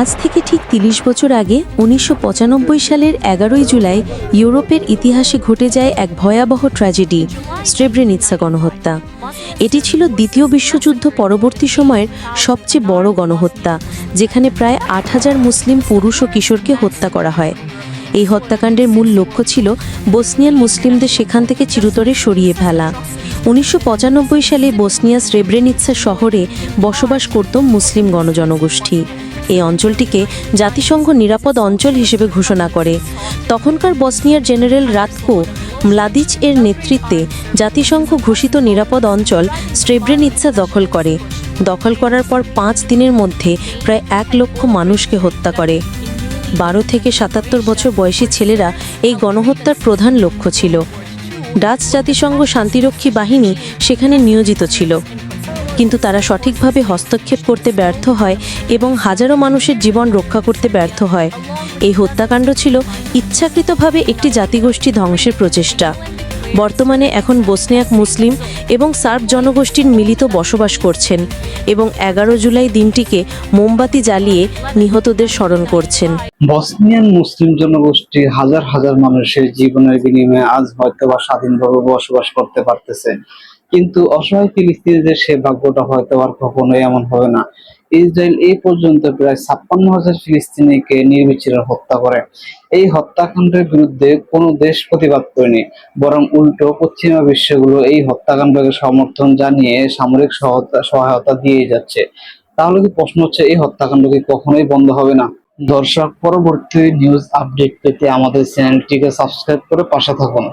আজ থেকে ঠিক তিরিশ বছর আগে উনিশশো পঁচানব্বই সালের এগারোই জুলাই ইউরোপের ইতিহাসে ঘটে যায় এক ভয়াবহ ট্র্যাজেডি, স্ট্রেব্রেনিৎসা গণহত্যা। এটি ছিল দ্বিতীয় বিশ্বযুদ্ধ পরবর্তী সময়ের সবচেয়ে বড় গণহত্যা, যেখানে প্রায় আট হাজার মুসলিম পুরুষ ও কিশোরকে হত্যা করা হয়। এই হত্যাকাণ্ডের মূল লক্ষ্য ছিল বসনিয়ান মুসলিমদের সেখান থেকে চিরতরে সরিয়ে ফেলা। উনিশশো পঁচানব্বই সালে বসনিয়া স্রেব্রেনিৎসা শহরে বসবাস করত মুসলিম গণজনগোষ্ঠী। এই অঞ্চলটিকে জাতিসংঘ নিরাপদ অঞ্চল হিসেবে ঘোষণা করে। তখনকার বসনিয়ার জেনারেল রাতকো মলাদিচ এর নেতৃত্বে জাতিসংঘ ঘোষিত নিরাপদ অঞ্চল স্ট্রেব্রেনিৎসা দখল করে। দখল করার পর পাঁচ দিনের মধ্যে প্রায় এক লক্ষ মানুষকে হত্যা করে। বারো থেকে সাতাত্তর বছর বয়সী ছেলেরা এই গণহত্যার প্রধান লক্ষ্য ছিল। ডাচ জাতিসংঘ শান্তিরক্ষী বাহিনী সেখানে নিয়োজিত ছিল। কিন্তু তারা সঠিকভাবে হস্তক্ষেপ করতে ব্যর্থ হয় এবং হাজারো মানুষের জীবন রক্ষা করতে ব্যর্থ হয়। এই হত্যাকাণ্ড ছিল ইচ্ছাকৃতভাবে একটি জাতিগোষ্ঠী ধ্বংসের প্রচেষ্টা। বর্তমানে এখন বসনিয়াক মুসলিম এবং সার্ব জনগোষ্ঠীর মিলিত বসবাস করছেন এবং এগারো জুলাই দিনটিকে মোমবাতি জ্বালিয়ে নিহতদের স্মরণ করছেন। বসনিয়ান মুসলিম জনগোষ্ঠী হাজার হাজার মানুষের জীবনের বিনিময়ে আজ হয়তো বা স্বাধীনভাবে বসবাস করতে পারতেছে। কিন্তু অসহায় ফিলিস্তিনিদের সে ভাগ্যটা হয়তো আর কখনোই এমন হবে না। ইসরায়েল এই পর্যন্ত প্রায় ছাপ্পান্ন হাজার ফিলিস্তিনিকে নির্বিচারে হত্যা করে। এই হত্যাকাণ্ডের বিরুদ্ধে কোনো দেশ প্রতিবাদ করেনি, বরং উল্টো পশ্চিমা বিশ্বগুলো এই হত্যাকাণ্ডকে সমর্থন জানিয়ে সামরিক সহায়তা সহায়তা দিয়ে যাচ্ছে। তাহলে কি প্রশ্ন হচ্ছে, এই হত্যাকাণ্ড কি কখনোই বন্ধ হবে না? দর্শক, পরবর্তী নিউজ আপডেট পেতে আমাদের চ্যানেলটিকে সাবস্ক্রাইব করে পাশে থাকুন।